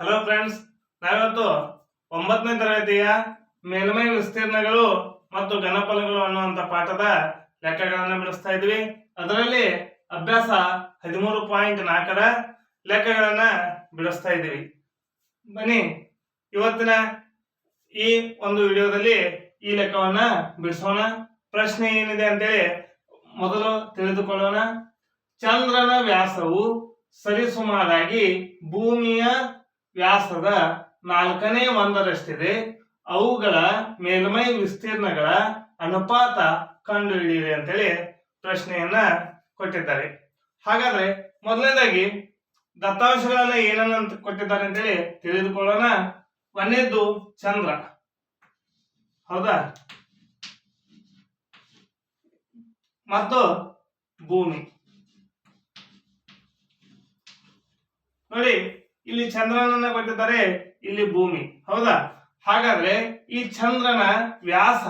Hello friends ನಾವಿವತ್ತು ಒಂಬತ್ತನೇ ತರಗತಿಯ ಮೇಲ್ಮೈ ವಿಸ್ತೀರ್ಣಗಳು ಮತ್ತು ಘನಫಲಗಳು ಅನ್ನುವಂತ ಪಾಠದ ಲೆಕ್ಕಗಳನ್ನು ಬಿಡಿಸ್ತಾ ಇದ್ವಿ. ಅದರಲ್ಲಿ ಅಭ್ಯಾಸ ಹದಿಮೂರು ಪಾಯಿಂಟ್ ನಾಲ್ಕರ ಲೆಕ್ಕಗಳನ್ನ ಬಿಡಿಸ್ತಾ ಇದ್ದೀವಿ. ಬನ್ನಿ, ಇವತ್ತಿನ ಈ ಒಂದು ವಿಡಿಯೋದಲ್ಲಿ ಈ ಲೆಕ್ಕವನ್ನ ಬಿಡಿಸೋಣ. ಪ್ರಶ್ನೆ ಏನಿದೆ ಅಂತೇಳಿ ಮೊದಲು ತಿಳಿದುಕೊಳ್ಳೋಣ. ಚಂದ್ರನ ವ್ಯಾಸವು ಸರಿಸುಮಾರಾಗಿ ಭೂಮಿಯ ವ್ಯಾಸದ ನಾಲ್ಕನೇ ಒಂದರಷ್ಟಿದೆ. ಅವುಗಳ ಮೇಲ್ಮೈ ವಿಸ್ತೀರ್ಣಗಳ ಅನುಪಾತ ಕಂಡುಹಿಡಿಯಿರಿ ಅಂತೇಳಿ ಪ್ರಶ್ನೆಯನ್ನ ಕೊಟ್ಟಿದ್ದಾರೆ. ಹಾಗಾದ್ರೆ ಮೊದಲನೇದಾಗಿ ದತ್ತಾಂಶಗಳನ್ನ ಏನನ್ನ ಕೊಟ್ಟಿದ್ದಾರೆ ಅಂತೇಳಿ ತಿಳಿದುಕೊಳ್ಳೋಣ. ಒಂದೇದ್ದು ಚಂದ್ರ. ಹೌದಾ? ಮತ್ತು ಭೂಮಿ. ನೋಡಿ ಇಲ್ಲಿ ಚಂದ್ರನನ್ನ ಕೊಟ್ಟಿದ್ದಾರೆ, ಇಲ್ಲಿ ಭೂಮಿ. ಹೌದಾ? ಹಾಗಾದ್ರೆ ಈ ಚಂದ್ರನ ವ್ಯಾಸ,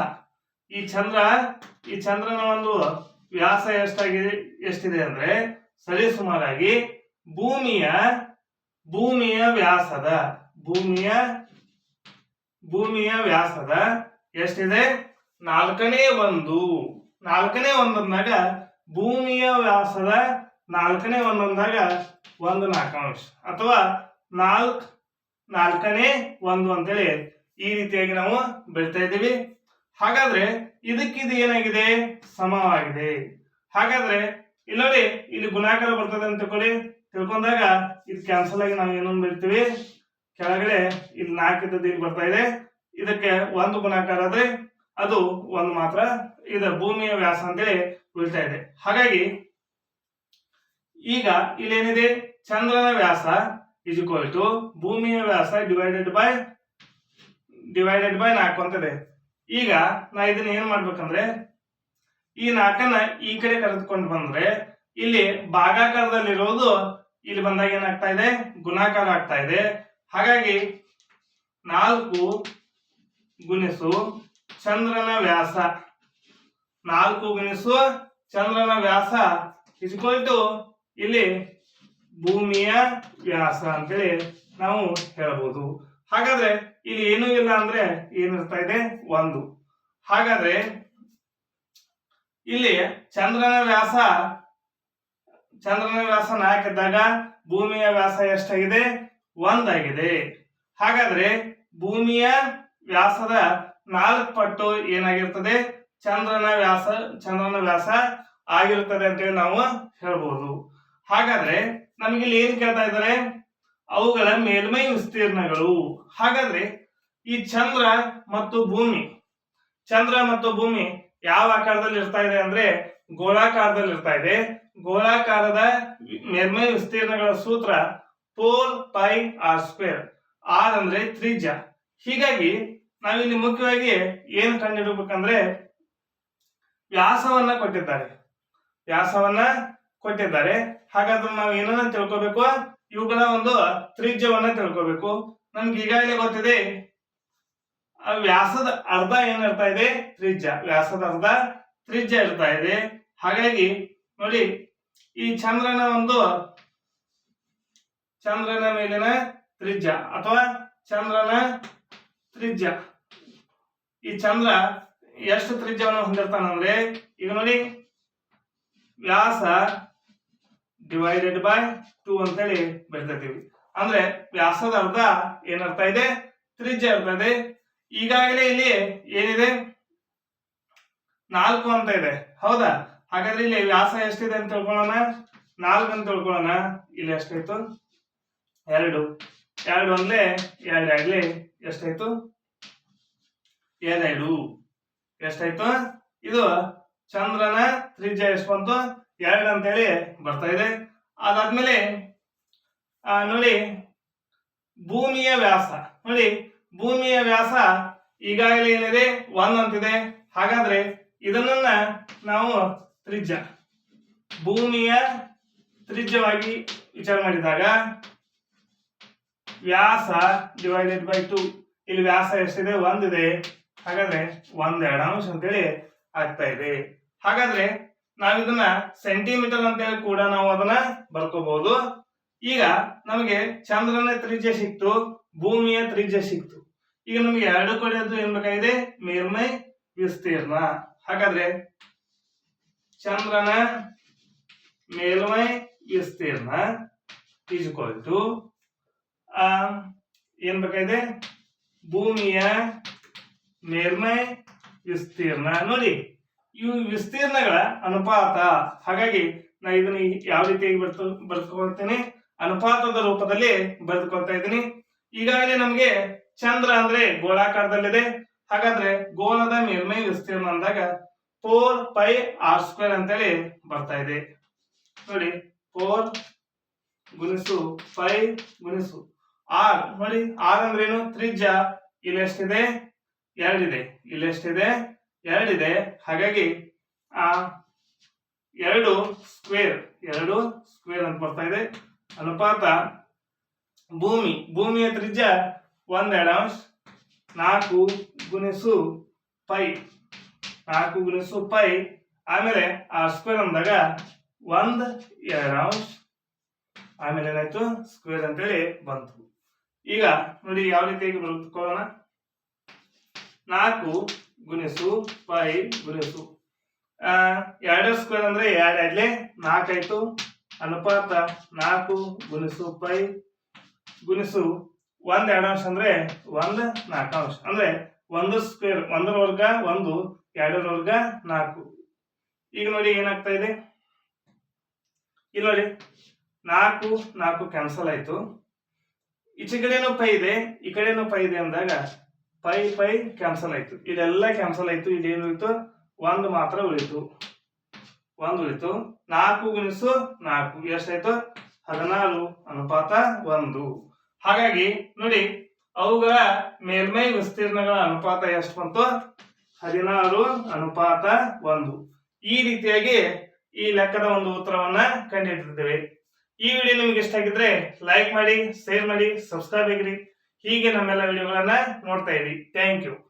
ಈ ಚಂದ್ರ, ಈ ಚಂದ್ರನ ಒಂದು ವ್ಯಾಸ ಎಷ್ಟಾಗಿದೆ, ಎಷ್ಟಿದೆ ಅಂದ್ರೆ ಸರಿಸುಮಾರಾಗಿ ಭೂಮಿಯ ಭೂಮಿಯ ವ್ಯಾಸದ, ಭೂಮಿಯ ಭೂಮಿಯ ವ್ಯಾಸದ ಎಷ್ಟಿದೆ? ನಾಲ್ಕನೇ ಒಂದು. ನಾಲ್ಕನೇ ಒಂದನ್ನಾಗ ಭೂಮಿಯ ವ್ಯಾಸದ ನಾಲ್ಕನೇ ಒಂದೊಂದಾಗ ಒಂದು ಅಂಶ. ಅಥವಾ ನಾಲ್ಕು, ನಾಲ್ಕನೇ ಒಂದು ಅಂತೇಳಿ ಈ ರೀತಿಯಾಗಿ ನಾವು ಬಿಡ್ತಾ ಇದ್ದೀವಿ. ಹಾಗಾದ್ರೆ ಇದಕ್ಕಿದು ಏನಾಗಿದೆ? ಸಮವಾಗಿದೆ. ಹಾಗಾದ್ರೆ ಇಲ್ಲಿ ನೋಡಿ, ಇಲ್ಲಿ ಗುಣಾಕಾರ ಬರ್ತದೆ ಅಂತ ತಿಳ್ಕೊಳ್ಳಿ. ತಿಳ್ಕೊಂಡಾಗ ಇದು ಕ್ಯಾನ್ಸಲ್ ಆಗಿ ನಾವು ಏನೊಂದು ಬಿಡ್ತೀವಿ ಕೆಳಗಡೆ ಇಲ್ಲಿ ನಾಲ್ಕಿದ್ದದ್ದು ಇಲ್ಲಿ ಬರ್ತಾ ಇದೆ. ಇದಕ್ಕೆ ಒಂದು ಗುಣಾಕಾರ ಆದ್ರೆ ಅದು ಒಂದು ಮಾತ್ರ. ಇದು ಭೂಮಿಯ ವ್ಯಾಸ ಅಂತೇಳಿ ಬೀಳ್ತಾ ಇದೆ. ಹಾಗಾಗಿ ಈಗ ಇಲ್ಲೇನಿದೆ? ಚಂದ್ರನ ವ್ಯಾಸ ಇಸ್ ಈಕ್ವಲ್ ಟು ಭೂಮಿಯ ವ್ಯಾಸ ಡಿವೈಡೆಡ್ ಬೈ ಡಿವೈಡೆಡ್ ಬೈ ನಾಲ್ಕು ಅಂತಿದೆ. ಈಗ ನಾ ಇದನ್ನ ಏನ್ ಮಾಡ್ಬೇಕಂದ್ರೆ, ಈ ನಾಲ್ಕನ್ನ ಈ ಕಡೆ ಕರೆದುಕೊಂಡು ಬಂದ್ರೆ, ಇಲ್ಲಿ ಭಾಗಾಕಾರದಲ್ಲಿರೋದು ಇಲ್ಲಿ ಬಂದಾಗ ಏನಾಗ್ತಾ ಇದೆ? ಗುಣಾಕಾರ ಆಗ್ತಾ ಇದೆ. ಹಾಗಾಗಿ ನಾಲ್ಕು ಗುಣಿಸು ಚಂದ್ರನ ವ್ಯಾಸ. ನಾಲ್ಕು ಗುಣಿಸು ಚಂದ್ರನ ವ್ಯಾಸ ಇಸ್ಕೊಲ್ ಟು ಇಲ್ಲಿ ಭೂಮಿಯ ವ್ಯಾಸ ಅಂತೇಳಿ ನಾವು ಹೇಳಬಹುದು ಹಾಗಾದ್ರೆ ಇಲ್ಲಿ ಏನೂ ಇಲ್ಲ ಅಂದ್ರೆ ಏನಿರ್ತಾ ಇದೆ? ಒಂದು. ಹಾಗಾದ್ರೆ ಇಲ್ಲಿ ಚಂದ್ರನ ವ್ಯಾಸ ಚಂದ್ರನ ವ್ಯಾಸ ನಾಲ್ಕಿದ್ದಾಗ ಭೂಮಿಯ ವ್ಯಾಸ ಎಷ್ಟಾಗಿದೆ? ಒಂದಾಗಿದೆ. ಹಾಗಾದ್ರೆ ಭೂಮಿಯ ವ್ಯಾಸದ ನಾಲ್ಕು ಪಟ್ಟು ಏನಾಗಿರ್ತದೆ? ಚಂದ್ರನ ವ್ಯಾಸ ಚಂದ್ರನ ವ್ಯಾಸ ಆಗಿರ್ತದೆ ಅಂತೇಳಿ ನಾವು ಹೇಳ್ಬೋದು. ಹಾಗಾದ್ರೆ ನಮಗೆ ಇಲ್ಲಿ ಏನ್ ಕೇಳ್ತಾ ಇದ್ದಾರೆ? ಅವುಗಳ ಮೇಲ್ಮೈ ವಿಸ್ತೀರ್ಣಗಳು. ಹಾಗಾದ್ರೆ ಈ ಚಂದ್ರ ಮತ್ತು ಭೂಮಿ, ಚಂದ್ರ ಮತ್ತು ಭೂಮಿ ಯಾವ ಆಕಾರದಲ್ಲಿ ಇರ್ತಾ ಇದೆ ಅಂದ್ರೆ ಗೋಳಾಕಾರದಲ್ಲಿ ಇರ್ತಾ ಇದೆ. ಗೋಳಾಕಾರದ ಮೇಲ್ಮೈ ವಿಸ್ತೀರ್ಣಗಳ ಸೂತ್ರ four pi r square r ಅಂದ್ರೆ ತ್ರಿಜ ಹೀಗಾಗಿ ನಾವಿಲ್ಲಿ ಮುಖ್ಯವಾಗಿ ಏನ್ ಕಂಡುಹಿಡಬೇಕಂದ್ರೆ ವ್ಯಾಸವನ್ನ ಕೊಟ್ಟಿದ್ದಾರೆ. ವ್ಯಾಸವನ್ನ ಕೊಟ್ಟಿದ್ದಾರೆ. ಹಾಗಾದ್ರೆ ನಾವು ಏನನ್ನ ತಿಳ್ಕೋಬೇಕು? ಇವುಗಳ ಒಂದು ತ್ರಿಜ್ಯವನ್ನ ತಿಳ್ಕೋಬೇಕು. ನಮ್ಗೆ ಈಗಾಗಲೇ ಗೊತ್ತಿದೆ. ವ್ಯಾಸದ ಅರ್ಧ ಏನಿರ್ತಾ ಇದೆ? ತ್ರಿಜ್ಯ. ವ್ಯಾಸದ ಅರ್ಧ ತ್ರಿಜ್ಯ ಇರ್ತಾ ಇದೆ. ಹಾಗಾಗಿ ನೋಡಿ, ಈ ಚಂದ್ರನ ಒಂದು ಚಂದ್ರನ ಮೇಲಿನ ತ್ರಿಜ್ಯ ಅಥವಾ ಚಂದ್ರನ ತ್ರಿಜ್ಯ. ಈ ಚಂದ್ರ ಎಷ್ಟು ತ್ರಿಜ್ಯವನ್ನು ಹೊಂದಿರ್ತಾನಂದ್ರೆ, ಈಗ ನೋಡಿ, ವ್ಯಾಸ ಡಿವೈಡೆಡ್ ಬೈ ಟೂ ಅಂತೇಳಿ ಬರಿತೀವಿ ಅಂದ್ರೆ ವ್ಯಾಸದ ಅರ್ಧ ಏನರ್ಥ ಇದೆ? ತ್ರಿಜ್ಯ ಅರ್ಥ ಇದೆ. ಈಗಾಗಲೇ ಇಲ್ಲಿ ಏನಿದೆ? ನಾಲ್ಕು ಅಂತ ಇದೆ. ಹೌದಾ? ಹಾಗಾದ್ರೆ ಇಲ್ಲಿ ವ್ಯಾಸ ಎಷ್ಟಿದೆ ಅಂತ ತಿಳ್ಕೊಳ್ಳೋಣ. ನಾಲ್ಕು ಅಂತ ತಿಳ್ಕೊಳ್ಳೋಣ. ಇಲ್ಲಿ ಎಷ್ಟಾಯ್ತು? ಎರಡು. ಎರಡು ಅಂದ್ರೆ ಎರಡು ಆಗ್ಲಿ. ಎಷ್ಟಾಯ್ತು? ಎರಡು ಎಷ್ಟಾಯ್ತು? ಇದು ಚಂದ್ರನ ತ್ರಿಜ್ಯ ಎಷ್ಟು ಬಂತು? ಎರಡು ಅಂತೇಳಿ ಬರ್ತಾ ಇದೆ. ಅದಾದ್ಮೇಲೆ ನೋಡಿ, ಭೂಮಿಯ ವ್ಯಾಸ. ನೋಡಿ, ಭೂಮಿಯ ವ್ಯಾಸ ಈಗಾಗಲೇ ಏನಿದೆ? ಒಂದ್ ಅಂತಿದೆ. ಹಾಗಾದ್ರೆ ಇದನ್ನ ನಾವು ತ್ರಿಜ್ಯ, ಭೂಮಿಯ ತ್ರಿಜ್ಯವಾಗಿ ವಿಚಾರ ಮಾಡಿದಾಗ ವ್ಯಾಸ ಡಿವೈಡೆಡ್ ಬೈ ಟು ಇಲ್ಲಿ ವ್ಯಾಸ ಎಷ್ಟಿದೆ? ಒಂದಿದೆ. ಹಾಗಾದ್ರೆ ಒಂದ್ ಅಂಶ ಅಂತೇಳಿ ಆಗ್ತಾ ಇದೆ. ಹಾಗಾದ್ರೆ ನಾವಿದನ್ನ ಸೆಂಟಿಮೀಟರ್ ಅಂತೇಳಿ ಕೂಡ ನಾವು ಅದನ್ನ ಬರ್ಕೋಬಹುದು. ಈಗ ನಮಗೆ ಚಂದ್ರನ ತ್ರಿಜ್ಯ ಸಿಕ್ತು, ಭೂಮಿಯ ತ್ರಿಜ್ಯ ಸಿಕ್ತು. ಈಗ ನಮಗೆ ಎರಡು ಕಡೆಯದ್ದು ಏನ್ ಬೇಕಾಗಿದೆ? ಮೇಲ್ಮೈ ವಿಸ್ತೀರ್ಣ. ಹಾಗಾದ್ರೆ ಚಂದ್ರನ ಮೇಲ್ಮೈ ವಿಸ್ತೀರ್ಣ ಈಜ್ಕೊಲ್ ಟು ಏನ್ ಬೇಕಾಗಿದೆ? ಭೂಮಿಯ ಮೇಲ್ಮೈ ವಿಸ್ತೀರ್ಣ. ನೋಡಿ ಇವು ವಿಸ್ತೀರ್ಣಗಳ ಅನುಪಾತ. ಹಾಗಾಗಿ ನಾ ಇದನ್ನ ಯಾವ ರೀತಿಯಾಗಿ ಬರ್ತು ಬರ್ಕೊಳ್ತೇನೆ ಅನುಪಾತದ ರೂಪದಲ್ಲಿ ಬರೆದುಕೊಳ್ತಾ ಇದ್ದೀನಿ. ಈಗಾಗಲೇ ನಮಗೆ ಚಂದ್ರ ಅಂದ್ರೆ ಗೋಳಾಕಾರದಲ್ಲಿದೆ. ಹಾಗಾದ್ರೆ ಗೋಳದ ಮೇಲ್ಮೈ ವಿಸ್ತೀರ್ಣ ಅಂದಾಗ ಫೋರ್ ಪೈ ಆರ್ ಸ್ಕ್ವೇರ್ ಅಂತೇಳಿ ಬರ್ತಾ ಇದೆ. ನೋಡಿ ಫೋರ್ ಗುಣಿಸು ಪೈ ಗುಣಿಸು ಆರ್ ನೋಡಿ ಆರ್ ಅಂದ್ರೇನು? ತ್ರಿಜ್ಯ, ಇಲ್ಲಿ ಎಷ್ಟಿದೆ? ಎರಡಿದೆ. ಇಲ್ಲಿ ಎಷ್ಟಿದೆ? ಎರಡಿದೆ ಹಾಗಾಗಿ, ಆ, ಎರಡು ಸ್ಕ್ವೇರ್ ಎರಡು ಸ್ಕ್ವೇರ್ ಅಂತ ಬರ್ತಾ ಇದೆ. ಅನುಪಾತ ಭೂಮಿ, ಭೂಮಿಯ ತ್ರಿಜ್ಯ ಒಂದ್ ಅಂಶ ನಾಲ್ಕು ಗುಣಿಸು ಪೈ, ನಾಲ್ಕು ಗುಣಿಸು ಪೈ. ಆಮೇಲೆ ಆ ಸ್ಕ್ವೇರ್ ಅಂದಾಗ ಒಂದ್ ಎರಡು ಅಂಶ ಆಮೇಲೆ ಏನಾಯ್ತು? ಸ್ಕ್ವೇರ್ ಅಂತೇಳಿ ಬಂತು. ಈಗ ನೋಡಿ ಯಾವ ರೀತಿಯಾಗಿ ಬರೆದುಕೊಳ್ಳೋಣ ನಾಲ್ಕು ಗುಣಿಸು ಪೈ ಗುಣಿಸು. ಎರಡು ಸ್ಕ್ವೇರ್ ಅಂದ್ರೆ ಎರಡು ಎರಡ್ಲೆ ನಾಲ್ಕಾಯ್ತು ಅನುಪಾತ ನಾಲ್ಕು ಗುಣಿಸು ಪೈ ಗುಣಿಸು ಒಂದ್ ಎರಡು ಅಂಶ ಅಂದ್ರೆ ಒಂದ್ ನಾಲ್ಕು ಅಂಶ. ಅಂದ್ರೆ ಒಂದು ಸ್ಕ್ವೇರ್ ಒಂದರ ವರ್ಗ ಒಂದು, ಎರಡರ ವರ್ಗ ನಾಲ್ಕು. ಈಗ ನೋಡಿ ಏನಾಗ್ತಾ ಇದೆ? ಇಲ್ಲಿ ನೋಡಿ, ನಾಲ್ಕು ನಾಲ್ಕು ಕ್ಯಾನ್ಸಲ್ ಆಯ್ತು. ಈಚೆ ಕಡೆನೂ ಪೈ ಇದೆ, ಈ ಕಡೆನೂ ಪೈ ಇದೆ ಅಂದಾಗ ಪೈ ಪೈ ಕ್ಯಾನ್ಸಲ್ ಆಯ್ತು. ಇದೆಲ್ಲ ಕ್ಯಾನ್ಸಲ್ ಆಯ್ತು. ಇದೇನು ಉಳಿತು ಒಂದು ಮಾತ್ರ ಉಳಿತು. ಒಂದು ಉಳಿತು. ನಾಲ್ಕು ಗುಣಿಸು ನಾಲ್ಕು. ಎಷ್ಟಾಯ್ತು? ಹದಿನಾರು. ಅನುಪಾತ ಒಂದು. ಹಾಗಾಗಿ ನೋಡಿ, ಅವುಗಳ ಮೇಲ್ಮೈ ವಿಸ್ತೀರ್ಣಗಳ ಅನುಪಾತ ಎಷ್ಟು ಬಂತು? ಹದಿನಾರು ಅನುಪಾತ ಒಂದು. ಈ ರೀತಿಯಾಗಿ ಈ ಲೆಕ್ಕದ ಒಂದು ಉತ್ತರವನ್ನ ಕಂಡುಹಿಡಿದಿದ್ದೇವೆ ಈ ವಿಡಿಯೋ ನಿಮ್ಗೆ ಇಷ್ಟ ಆಗಿದ್ರೆ ಲೈಕ್ ಮಾಡಿ ಶೇರ್ ಮಾಡಿ ಸಬ್ಸ್ಕ್ರೈಬ್ ಆಗಿರಿ. ಹೀಗೆ ನಮ್ಮೆಲ್ಲ ವಿಡಿಯೋಗಳನ್ನ ನೋಡ್ತಾ ಇರಿ. Thank you